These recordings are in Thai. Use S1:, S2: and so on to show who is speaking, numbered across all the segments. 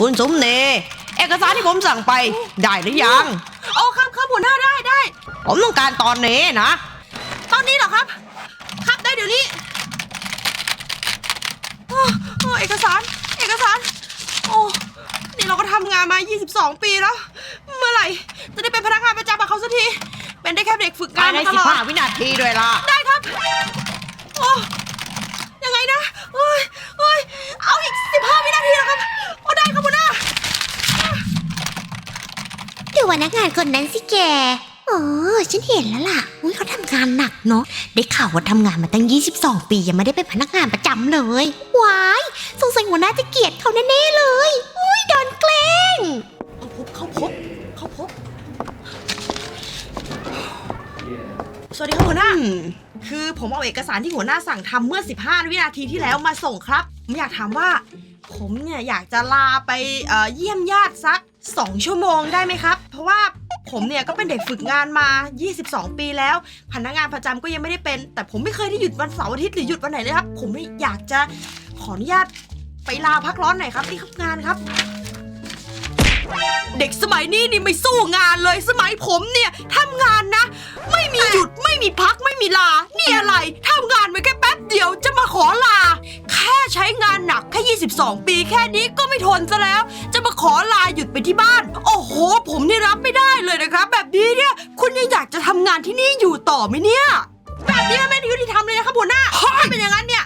S1: คุณสมเนเอกสารที่ผมสั่งไปได้หรือยัง
S2: โอ้ครับครับหัวหน้าได้ได้
S1: ผมต้องการตอนนี้นะ
S2: ตอนนี้เหรอครับ ครับได้เดี๋ยวนี้โอ้โอ้เอกสาร เอกสาร โอ้ นี่เราก็ทำงานมา 22 ปีแล้ว เมื่อไหร่ จะได้เป็นพนักงานประจำกับเขาสักที เป็นได้แค่เด็กฝึกงา
S1: ภานยใน
S2: มาต
S1: สิ
S2: ล
S1: บ
S2: อด
S1: ห้าวินาทีด้วยล่ะ
S2: ได้ครับ โอ้ ยังไงนะเฮ้ย เฮ้ย เอาอีก15วินาทีนะครับโอ้ได้ครับหัวหน้า
S3: ดูพนักงานคนนั้นสิแก โอ้ฉันเห็นแล้วล่ะอุ๊ยเขาทำงานหนักเนาะ ได้ข่าวว่าทำงานมาตั้ง 22 ปียังไม่ได้เป็นพนักงานประจำเลย ว้าย สงสัยหัวหน้าจะเกลียดเขาแน่ๆเลย อุ้ยโดนแกล้ง
S2: เข้าพบเข้าพบเข้าพบ สวัสดีครับหัวหน้า
S1: อืม
S2: คือผมเอาเอกสารที่หัวหน้าสั่งทำเมื่อ 15 วินาทีที่แล้วมาส่งครับ ผมอยากถามว่า ผมเนี่ยอยากจะลาไปเอ่อเยี่ยมญาติสัก 2 ชั่วโมงได้ไหมครับ เพราะว่าผมเนี่ยก็เป็นเด็กฝึกงานมา 22 ปีแล้ว พนักงานประจำก็ยังไม่ได้เป็น แต่ผมไม่เคยได้หยุดวันเสาร์อาทิตย์หรือหยุดวันไหนเลยครับ ผมอยากจะขออนุญาตไปลาพักร้อนหน่อยครับที่ครับงานครับ เด็กสมัยนี้นี่ไม่สู้งานเลยสมัยผมเนี่ยทำงานนะ ไม่มีหยุดไม่มีพักไม่มีลา นี่อะไรทำงานมาแค่แป๊บเดียวจะมาขอลา แค่ใช้งานหนักแค่22 ปีแค่นี้ก็ไม่ทนซะแล้ว จะมาขอลาหยุดไปที่บ้าน โอ้โห ผมนี่รับไม่ได้เลยนะครับ แบบนี้เนี่ยคุณยังอยากจะทำงานที่นี่อยู่ต่อไหมเนี่ย แบบนี้ไม่ได้ยุติธรรมเลยนะครับหัวหน้าถ้าเป็นอย่างนั้นเนี่ย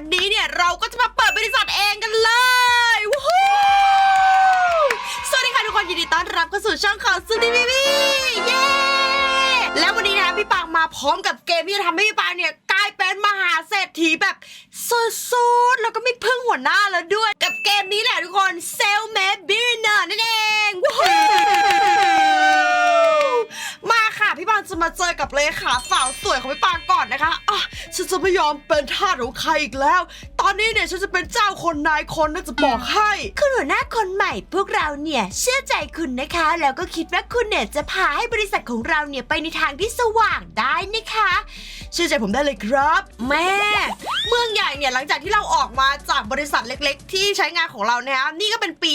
S2: วันนี้เนี่ยเราก็จะมาเปิดบริษัทเองกันเลยวู้สวัสดีค่ะทุกคนยินดีต้อนรับเข้าสู่ช่องของซูนิวิวีเย้แล้ววันนี้นะคะพี่ปางมาพร้อมกับเกมที่จะทำให้พี่ปางเนี่ยกลายเป็นมหาเศรษฐีแบบสุดๆแล้วก็ไม่พึ่งหัวหน้าแล้วด้วย กับเกมนี้แหละทุกคน s e l l m a d e Billionaire นั่ มาเจอกับเลขาสาวสวยของพี่ปางก่อนนะคะอะฉันจะไม่ยอมเป็นทาสของใครอีกแล้ว อนนี้เนี่ยฉันจะเป็นเจ้าคนนายคนน่าจะบอกให้คุณหัวหน้าคนใหม่พวกเราเนี่ยเชื่อใจคุณนะคะ แล้วก็คิดว่าคุณเนี่ยจะพาให้บริษัทของเราเนี่ยไปในทางที่สว่างได้นะคะ เชื่อใจผมได้เลยครับ แม่ เมืองใหญ่เนี่ยหลังจากที่เราออกมาจากบริษัทเล็ก ๆ ที่ใช้งานของเราเนี่ยนะนี่ก็เป็นปี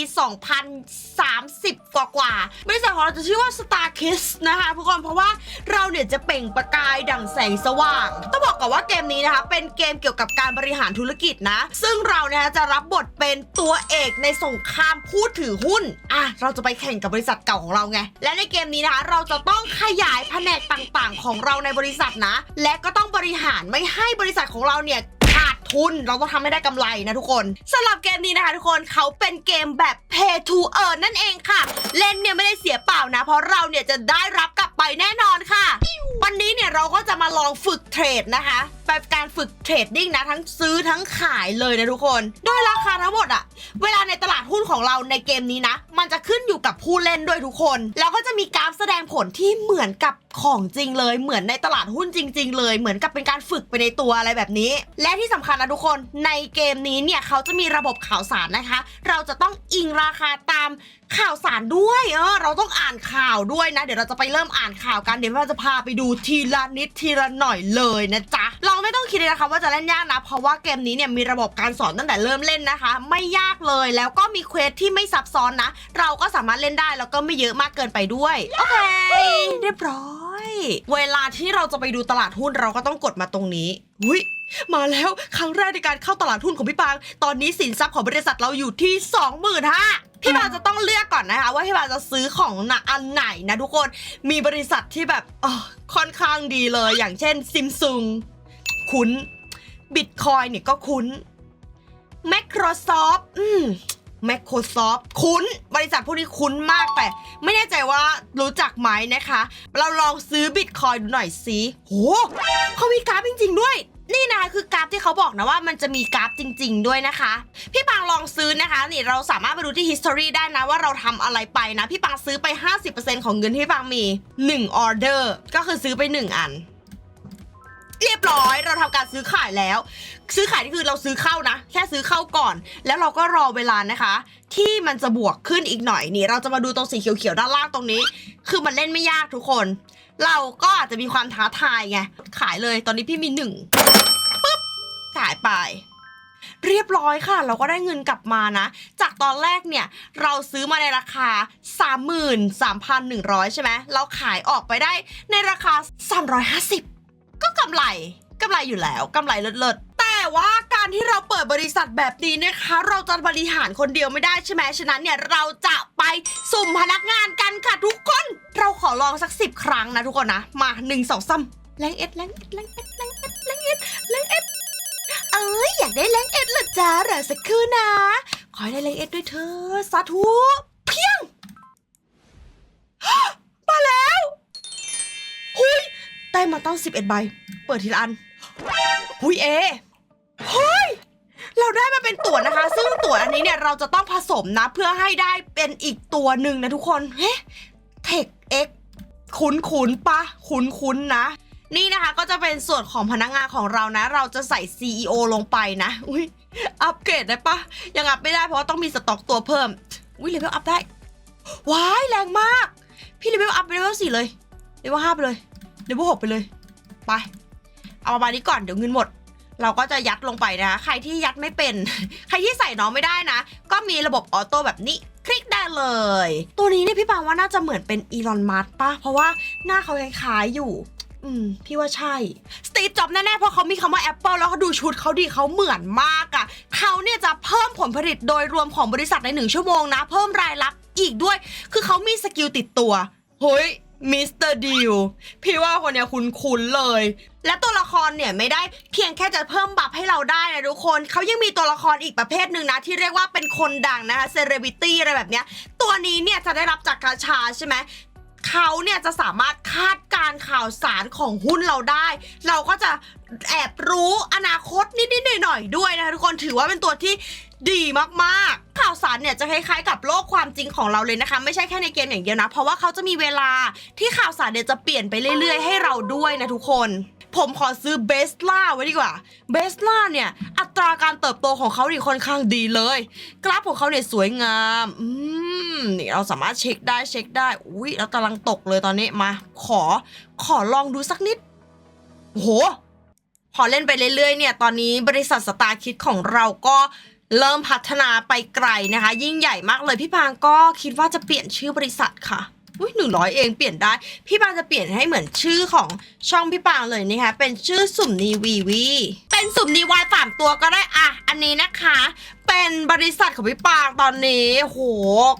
S2: 2030 กว่ากว่าๆบริษัทของเราจะชื่อว่า Star Kiss นะคะทุกคนเพราะว่าเราเนี่ยจะเปล่งประกายดั่งแสงสว่าง ต้องบอกก่อนว่าเกมนี้นะคะเป็นเกมเกี่ยวกับการบริหารธุรกิจนะ ซึ่งเราเนี่ยจะรับบทเป็นตัวเอกในสงครามผู้ถือหุ้นอะเราจะไปแข่งกับบริษัทเก่าของเราไง และในเกมนี้นะคะเราจะต้องขยายแผนกต่างๆ ของเราในบริษัทนะ และก็ต้องบริหารไม่ให้บริษัทของเราเนี่ยขาดทุน เราต้องทำให้ได้กำไรนะทุกคนสำหรับเกมนี้นะคะทุกคนเขาเป็นเกมแบบ pay to earn นั่นเองค่ะ เล่นเนี่ยไม่ได้เสียเปล่านะ เพราะเราเนี่ยจะได้รับกลับไปแน่นอนค่ะ วันนี้เนี่ยเราก็จะมาลองฝึกเทรดนะคะเป็นการฝึกเทรดดิ้งนะ ทั้งซื้อทั้งขายเลยนะทุกคน โดยราคาทั้งหมดอะเวลาในตลาดหุ้นของเราในเกมนี้นะ มันจะขึ้นอยู่กับผู้เล่นด้วยทุกคน แล้วก็จะมีกราฟแสดงผลที่เหมือนกับของจริงเลย เหมือนในตลาดหุ้นจริง ๆ เลย เหมือนกับเป็นการฝึกไปในตัวอะไรแบบนี้ และที่สำคัญนะทุกคนในเกมนี้เนี่ยเขาจะมีระบบข่าวสารนะคะ เราจะต้องอิงราคาตามข่าวสารด้วย เออ เราต้องอ่านข่าวด้วยนะ เดี๋ยวเราจะไปเริ่มอ่านข่าวกัน เดี๋ยวเราจะพาไปดูทีละนิดทีละหน่อยเลยนะจ๊ะ เราไม่ต้องคิดเลยนะคะว่าจะเล่นยากนะ เพราะว่าเกมนี้เนี่ยมีระบบการสอนตั้งแต่เริ่มเล่นนะคะ ไม่ยากเลย แล้วก็มีเควสที่ไม่ซับซ้อนนะ เราก็สามารถเล่นได้แล้วก็ไม่เยอะมากเกินไปด้วย โอเค เรียบร้อย เวลาที่เราจะไปดูตลาดหุ้นเราก็ต้องกดมาตรงนี้อุ้ยมาแล้วครั้งแรกในการเข้าตลาดหุ้นของพี่ปาง ตอนนี้สินทรัพย์ของบริษัทเราอยู่ที่20,000ฮะพี่ปางจะต้องเลือกก่อนนะคะ ว่าพี่ปางจะซื้อของนะอันไหนนะทุกคนมีบริษัทที่แบบออค่อนข้างดีเลย อย่างเช่นซิมซุงคุ้นบิตคอยเนี่ยก็คุ้น Microsoft อืม Microsoft คุ้น บริษัทพวกนี้คุ้นมากแต่ ไม่แน่ใจว่ารู้จักไหมนะคะ เราลองซื้อบิตคอยดูหน่อยสิโหเขามีกราฟจริง ๆ ด้วยนี่นะคะคือกราฟที่เขาบอกนะว่ามันจะมีกราฟจริง ๆ ด้วยนะคะ พี่ปังลองซื้อนะคะ นี่เราสามารถไปดูที่ history ได้นะว่าเราทำอะไรไปนะ พี่ปังซื้อไป 50%ของเงินที่พี่ปังมี1ออเดอร์ก็คือซื้อไป 1 อัน เรียบร้อยเราทำการซื้อขายแล้ว ซื้อขายนี่คือเราซื้อเข้านะ แค่ซื้อเข้าก่อน แล้วเราก็รอเวลานะคะ ที่มันจะบวกขึ้นอีกหน่อยนี่เราจะมาดูตรงสีเขียวๆด้านล่างตรงนี้ คือมันเล่นไม่ยากทุกคน เราก็อาจจะมีความท้าทายไงขายเลยตอนนี้พี่มีหนึ่งปุ๊บขายไปเรียบร้อยค่ะ เราก็ได้เงินกลับมานะ จากตอนแรกเนี่ย เราซื้อมาในราคา 33,100 ใช่ไหมเราขายออกไปได้ในราคา 350 ก็กำไรกำไรอยู่แล้วกำไรเลิศๆแต่ว่าการที่เราเปิดบริษัทแบบนี้นะคะ เราจะบริหารคนเดียวไม่ได้ใช่ไหมฉะนั้นเนี่ยเราจะไปสุ่มพนักงานกันค่ะทุกคน เราขอลองสักสิบครั้งนะทุกคนนะ มาหนึ่งสองสามแรงเอ็ดแรงเอ็ดแรงเอ็ดแรงเอ็ดแรงเอ็ดแรงเอ็ดเอ้ยอยากได้แรงเอ็ดเหรอจ้าหรอสักครู่นะ ขอให้ได้แรงเอ็ดด้วยเธอสาธุ มาตั้ง11 ใบ เปิดทีละอัน หุยเอเฮ้ย เราได้มาเป็นตั๋วนะคะ ซึ่งตั๋วอันนี้เนี่ยเราจะต้องผสมนะ เพื่อให้ได้เป็นอีกตัวหนึ่งนะทุกคน เฮ้เทคเอ็กคุ้นคุ้นๆปะ คุ้นคุ้นๆนะ นี่นะคะก็จะเป็นส่วนของพนักงานของเรานะ เราจะใส่ CEO ลงไปนะ อุ้ยอัปเกรดได้ปะ ยังอัพไม่ได้เพราะาต้องมีสต็อกตัวเพิ่ม อุ้ยเลเวลอัพได้ ว้ายแรงมาก พี่เลเวลอัพไปเลเวลสี่เลยเลเวลห้าไปเลย เลเวลหกไปเลย ไป เอาประมาณนี้ก่อนเดี๋ยวเงินหมด เราก็จะยัดลงไปนะ ใครที่ยัดไม่เป็น ใครที่ใส่น้องไม่ได้นะ ก็มีระบบออโต้แบบนี้คลิกได้เลย ตัวนี้เนี่ยพี่ปางว่าน่าจะเหมือนเป็นอีลอนมัสป่ะ เพราะว่าหน้าเขาคล้ายๆอยู่ อืม พี่ว่าใช่ สตีฟจ็อบแน่ๆ เพราะเขามีคำว่า Apple แล้วเขาดูชุดเขาดีเขาเหมือนมากอะ่ะ เขาเนี่ยจะเพิ่มผลผลิตโดยรวมของบริษัทในหนึ่งชั่วโมงนะ เพิ่มรายรับอีกด้วย คือเขามีสกิลติดตัว เฮ้ย มิสเตอร์ดิวพี่ว่าคนเนี้ยคุ้นๆเลย และตัวละครเนี่ยไม่ได้เพียงแค่จะเพิ่มบัฟให้เราได้นะทุกคน เขายังมีตัวละครอีกประเภทหนึ่งนะ ที่เรียกว่าเป็นคนดังนะคะเซเลบริตี้อะไรแบบเนี้ย ตัวนี้เนี่ยจะได้รับจากกาชาใช่ไหมเขาเนี่ยจะสามารถคาดการข่าวสารของหุ้นเราได้ เราก็จะแอบรู้อนาคตนิดๆหน่อยๆด้วยนะคะทุกคนถือว่าเป็นตัวที่ ดีมากๆ ข่าวสารเนี่ยจะคล้ายๆกับโลกความจริงของเราเลยนะคะ ไม่ใช่แค่ในเกมอย่างเดียวนะ เพราะว่าเขาจะมีเวลาที่ข่าวสารเนี่ยจะเปลี่ยนไปเรื่อยๆ ให้เราด้วยนะทุกคนผมขอซื้อเบสล่าไว้ดีกว่า เบสล่าเนี่ย อัตราการเติบโตของเขาดีค่อนข้างดีเลย กราฟของเขาเนี่ยสวยงาม อืม นี่เราสามารถเช็คได้เช็คได้ อุ้ยแล้วกำลังตกเลยตอนนี้มา ขอ ขอลองดูสักนิดโอ้โห พอเล่นไปเรื่อยๆเนี่ย ตอนนี้บริษัทสตาร์คิดของเราก็ เริ่มพัฒนาไปไกลนะคะ ยิ่งใหญ่มากเลยพี่พางก็คิดว่าจะเปลี่ยนชื่อบริษัทค่ะอุ้ยหนึ่งร้อยเองเปลี่ยนได้ พี่ปางจะเปลี่ยนให้เหมือนชื่อของช่องพี่ปางเลยนะคะ เป็นชื่อสุ่มนีวีวีเป็นสุ่มนีวายสามตัวก็ได้อะ อันนี้นะคะ เป็นบริษัทของพี่ปางตอนนี้โห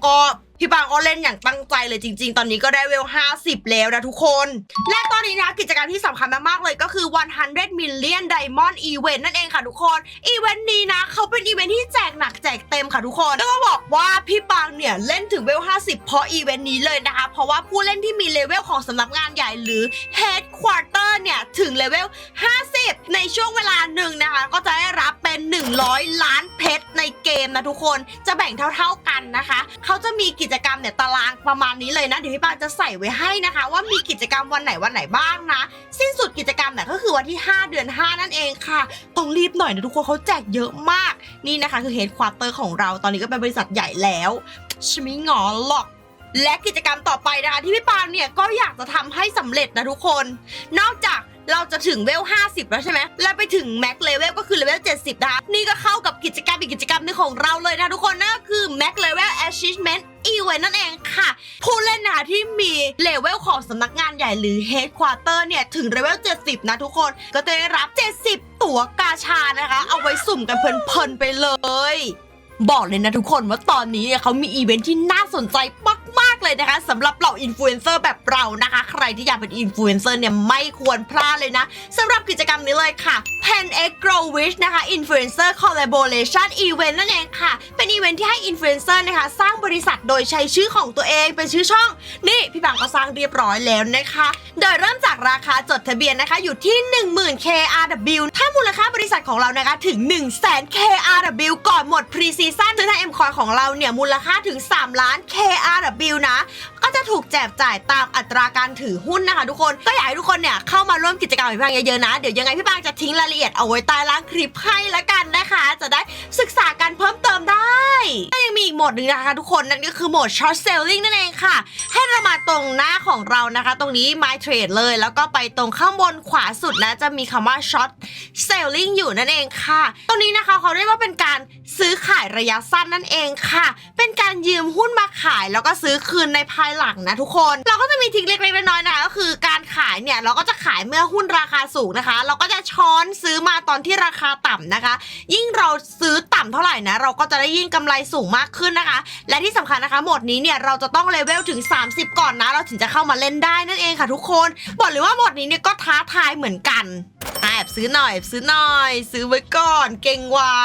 S2: ก็ พี่ปางก็เล่นอย่างตั้งใจเลยจริง ๆ ตอนนี้ก็ได้เวล 50 แล้วนะทุกคน และตอนนี้นะกิจกรรมที่สำคัญมากๆเลยก็คือ 100 million diamond event นั่นเองค่ะทุกคน อีเวนต์นี้นะเขาเป็นอีเวนต์ที่แจกหนักแจกเต็มค่ะทุกคน แล้วก็บอกว่าพี่ปางเนี่ยเล่นถึงเวล 50 เพราะอีเวนต์นี้เลยนะคะ เพราะว่าผู้เล่นที่มีเลเวลของสำนักงานใหญ่หรือ headquarter เนี่ยถึงเลเวล 50 ในช่วงเวลาหนึ่งนะคะ ก็จะได้รับเป็น 100 ล้านเพชรในเกมนะทุกคนจะแบ่งเท่า ๆกันนะคะ เขาจะมีกิจกรรมเนี่ยตารางประมาณนี้เลยนะ เดี๋ยวพี่ปาจะใส่ไว้ให้นะคะ ว่ามีกิจกรรมวันไหนวันไหนบ้างนะ สิ้นสุดกิจกรรมเนี่ยก็คือวันที่ 5 เดือน 5 นั่นเองค่ะ ต้องรีบหน่อยนะทุกคนเขาแจกเยอะมากนี่นะคะ คือ headquarter ของเราตอนนี้ก็เป็นบริษัทใหญ่แล้วฉันไม่งอหรอกและกิจกรรมต่อไปนะคะที่พี่ปาเนี่ยก็อยากจะทำให้สำเร็จนะทุกคน นอกจาก เราจะถึงเวล 50 แล้วใช่ไหม แล้วไปถึงแม็กเลเวลก็คือเลเวล 70 นะคะ นี่ก็เข้ากับกิจกรรมอีกกิจกรรมหนึงของเราเลยนะทุกคนนั่นก็คือ Max Level Achievement Event นั่นเองค่ะ ผู้เล่นนะคะที่มีเลเวลของสำนักงานใหญ่หรือ Headquarter เนี่ย ถึงเลเวล 70 นะทุกคน ก็จะได้รับ 70 ตั๋วกาชานะคะ เอาไว้สุ่มกันเพลินๆไปเลย บอกเลยนะทุกคนว่าตอนนี้เนี่ยเขามีอีเวนท์ที่น่าสนใจมากๆ เลยนะคะสำหรับเหล่าอินฟลูเอนเซอร์แบบเรานะคะ ใครที่อยากเป็นอินฟลูเอนเซอร์เนี่ยไม่ควรพลาดเลยนะสำหรับกิจกรรมนี้เลยค่ะ Pen X Grow Wish นะคะ Influencer Collaboration Event นั่นเองค่ะ เป็นอีเวนท์ที่ให้อินฟลูเอนเซอร์นะคะ สร้างบริษัทโดยใช้ชื่อของตัวเองเป็นชื่อช่อง นี่พี่บางก็สร้างเรียบร้อยแล้วนะคะ โดยเริ่มจากราคาจดทะเบียนนะคะอยู่ที่ 10,000 KRW ถ้ามูลค่าบริษัทของเรานะคะถึง 1 0 0 0 0แสน KRW ก่อนหมด Pre Season ซึ่งถ้า M Coin ของเราเนี่ยมูลค่าถึง 3 ล้าน KRW นะก็ จะถูกแจกจ่ายตามอัตราการถือหุ้นนะคะ ทุกคนก็อยากให้ทุกคนเนี่ยเข้ามาร่วมกิจกรรมพี่บางเยอะๆนะเดี๋ยวยังไงพี่บางจะทิ้งรายละเอียดเอาไว้ใต้ล่างคลิปให้ละกันนะคะ จะได้ศึกษากันเพิ่มเติมได้ก็ยังมีอีกโหมดหนึ่งนะคะ ทุกคนนั่นก็คือโหมด short selling นั่นเองค่ะ ให้เรามาตรงหน้าของเรานะคะ ตรงนี้ my trade เลย แล้วก็ไปตรงข้างบนขวาสุดนะจะมีคำว่า short selling อยู่นั่นเองค่ะ ตรงนี้นะคะเขาเรียกว่าเป็นการซื้อขายระยะสั้นนั่นเองค่ะ เป็นการยืมหุ้นมาขายแล้วก็ซื้อคืนในภายหลังนะทุกคน เราก็จะมีทิคเล็กๆน้อยๆนะคะก็คือการขายเนี่ยเราก็จะขายเมื่อหุ้นราคาสูงนะคะ เราก็จะช้อนซื้อมาตอนที่ราคาต่ำนะคะ ยิ่งเราซื้อต่ำเท่าไหร่นะเราก็จะได้ยิ่งกำไรสูงมากขึ้นนะคะ และที่สำคัญนะคะโหมดนี้เนี่ยเราจะต้องเลเวลถึง 30 ก่อนนะ เราถึงจะเข้ามาเล่นได้นั่นเองค่ะทุกคน บอกเลยว่าโหมดนี้เนี่ยก็ท้าทายเหมือนกัน แอบซื้อหน่อยแอบซื้อหน่อย ซื้อไว้ก่อนเก่งไว้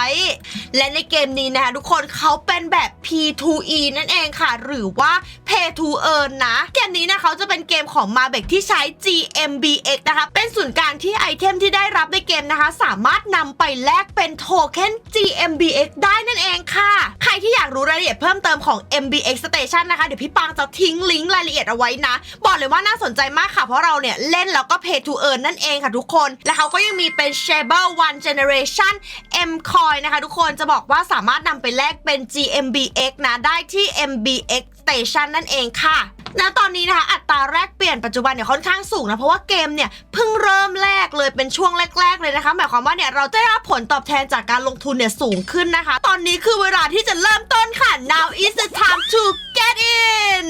S2: และในเกมนี้นะคะทุกคนเขาเป็นแบบ P2E นั่นเองค่ะ หรือว่า Pay to Earn นะ เกมนี้นะเขาจะเป็นเกมของ m a b e c ที่ใช้ GMBX นะคะ เป็นศูนย์กลางที่ไอเทมที่ได้รับในเกมนะคะ สามารถนำไปแลกเป็นโทเค็น GMBX ได้นั่นเองค่ะ ใครที่อยากรู้รายละเอียดเพิ่มเติมของ MBX Station นะคะ เดี๋ยวพี่ปางจะทิ้งลิงก์รายละเอียดเอาไว้นะ บอกเลยว่าน่าสนใจมากค่ะ เพราะเราเนี่ยเล่นแล้วก็ Pay to Earn นั่นเองค่ะทุกคน และเขาก็ยงมีเป็น Shable One Generation M Coin นะคะ ทุกคนจะบอกว่าสามารถนำไปแลกเป็น GMBX นะ ได้ที่ MBX Station นั่นเองค่ะณตอนนี้นะคะอัตราแรกเปลี่ยนปัจจุบันเนี่ยค่อนข้างสูงนะเพราะว่าเกมเนี่ยเพิ่งเริ่มแรกเลยเป็นช่วงแรก ๆ เลยนะคะหมายความว่าเนี่ยเราได้รับผลตอบแทนจากการลงทุนเนี่ยสูงขึ้นนะคะ ตอนนี้คือเวลาที่จะเริ่มต้นค่ะ now is the time to get in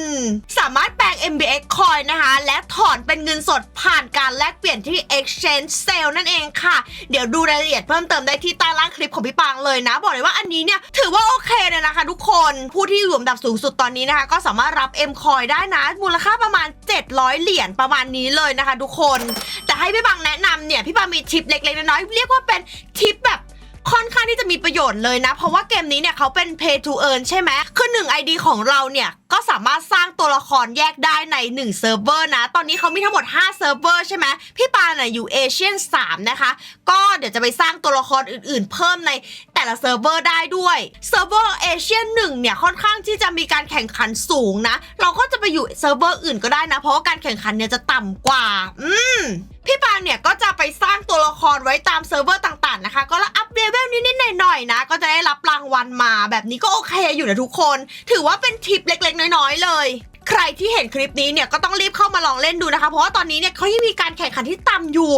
S2: สามารถแปลง MBX coin นะคะ และถอนเป็นเงินสดผ่านการแลกเปลี่ยนที่ exchange sale นั่นเองค่ะ เดี๋ยวดูรายละเอียดเพิ่มเติมได้ที่ใต้ล่างคลิปของพี่ปางเลยนะ บอกเลยว่าอันนี้เนี่ย ถือว่าโอเคเลยนะคะทุกคนผู้ที่อยู่อันดับสูงสุดตอนนี้นะคะ ก็สามารถรับ M coin ได้นะ มูลค่าประมาณ 700 เหรียญประมาณนี้เลยนะคะ ทุกคน แต่ให้พี่ปางแนะนำเนี่ยพี่ปางมีทิปเล็กๆน้อยๆเรียกว่าเป็นทิปแบบ ค่อนข้างที่จะมีประโยชน์เลยนะ เพราะว่าเกมนี้เนี่ยเขาเป็น pay to earn ใช่ไหมคือ1 ID ของเราเนี่ยก็สามารถสร้างตัวละครแยกได้ใน1เซิร์ฟเวอร์นะ ตอนนี้เขามีทั้งหมด5เซิร์ฟเวอร์ใช่ไหมพี่ปาน่ะอยู่เอเชียน3นะคะ ก็เดี๋ยวจะไปสร้างตัวละครอื่นๆ เพิ่มใน แต่ละเซิร์ฟเวอร์ได้ด้วยเซิร์ฟเวอร์เอเชียหน1เนี่ยค่อนข้างที่จะมีการแข่งขันสูงนะ เราก็จะไปอยู่เซิร์ฟเวอร์อื่นก็ได้นะ เพราะว่าการแข่งขันเนี่ยจะต่ำกว่า อืมพี่ปางเนี่ยก็จะไปสร้างตัวละครไว้ตามเซิร์ฟเวอร์ต่างๆนะคะ ก็แล้วอัพเลเวลนิดๆหน่อยๆนะ ก็จะได้รับรางวัลมาแบบนี้ก็โอเคอยู่นะทุกคน ถือว่าเป็นทิปเล็ก ๆ น้อยๆเลยใครที่เห็นคลิปนี้เนี่ยก็ต้องรีบเข้ามาลองเล่นดูนะคะ เพราะว่าตอนนี้เนี่ยเขายังมีการแข่งขันที่ต่ำอยู่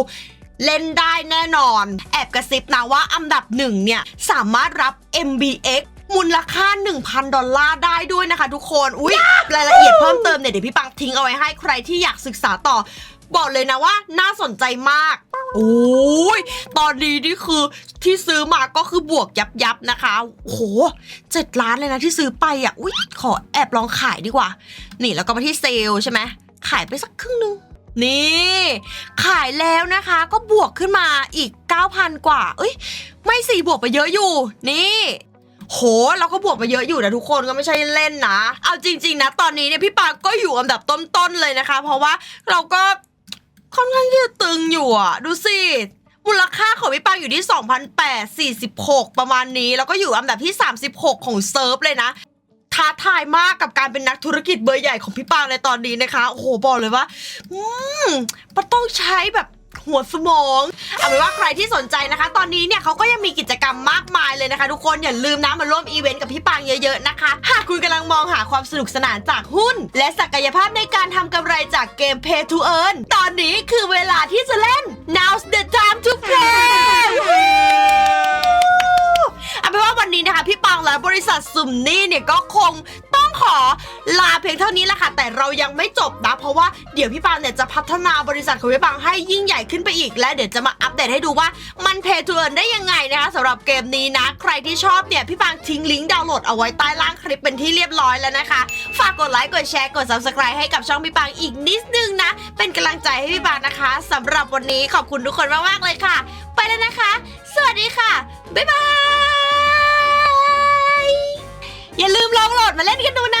S2: เล่นได้แน่นอน แอบกระซิบนะว่าอันดับหนึ่งเนี่ยสามารถรับ MBX มูลค่า 1,000 ดอลลาร์ได้ด้วยนะคะทุกคน อุ๊ยรายละเอียดเพิ่มเติมเนี่ยเดี๋ยวพี่ปังทิ้งเอาไว้ให้ใครที่อยากศึกษาต่อ บอกเลยนะว่าน่าสนใจมากโอ้ยตอนนี้นี่คือที่ซื้อมาก็คือบวกยับยับๆนะคะโอ้โหเจ็ดล้านเลยนะที่ซื้อไปอะอุ๊ยขอแอบลองขายดีกว่า นี่แล้วก็มาที่เซลล์ใช่ไหมขายไปสักครึ่งหนึง นี่ ขายแล้วนะคะก็บวกขึ้นมาอีก 9,000 กว่า เอ้ย ไม่สี่บวกไปเยอะอยู่ นี่ โห เราก็บวกมาเยอะอยู่นะทุกคนก็ไม่ใช่เล่นนะ เอาจริง ๆ นะ ตอนนี้เนี่ยพี่ปาก็อยู่อันดับต้น ๆ เลยนะคะ เพราะว่าเราก็ค่อนข้างที่จะตึงอยู่อะดูสิมูลค่าของพี่ปางอยู่ที่ 2,846 ประมาณนี้ แล้วก็อยู่อันดับที่ 36 ของเซิร์ฟเลยนะ ท้าทายมากกับการเป็นนักธุรกิจเบอร์ใหญ่ของพี่ปางในตอนนี้นะคะ โอ้โหบอกเลยว่า อืมมันต้องใช้แบบหัวสมองเอาเป็นว่าใครที่สนใจนะคะ ตอนนี้เนี่ยเขาก็ยังมีกิจกรรมมากมายเลยนะคะ ทุกคนอย่าลืมนะมาร่วมอีเวนต์กับพี่ปางเยอะๆนะคะ หากคุณกำลังมองหาความสนุกสนานจากหุ้น และศักยภาพในการทำกำไรจากเกม Pay to Earn ตอนนี้คือเวลาที่จะเล่น now's the time to play เอาเป็นว่าวัน ฟังและบริษัทซุมนี่เนี่ยก็คงต้องขอลาเพียงเท่านี้แหละค่ะ แต่เรายังไม่จบนะ เพราะว่าเดี๋ยวพี่ปังเนี่ยจะพัฒนาบริษัทของพี่ปังให้ยิ่งใหญ่ขึ้นไปอีกและเดี๋ยวจะมาอัปเดตให้ดูว่ามันเพย์ทูเอิร์ได้ยังไงนะคะสำหรับเกมนี้นะ ใครที่ชอบเนี่ยพี่ปังทิ้งลิงก์ดาวน์โหลดเอาไว้ใต้ล่างคลิปเป็นที่เรียบร้อยแล้วนะคะ ฝากกดไลค์กดแชร์กด subscribe ให้กับช่องพี่ปังอีกนิดนึงนะ เป็นกำลังใจให้พี่ปังนะคะสำหรับวันนี้ขอบคุณทุกคนมากๆเลยค่ะ ไปแล้วนะคะ สวัสดีค่ะบ๊ายบาย อย่าลืมลองโหลดมาเล่นกันดูนะ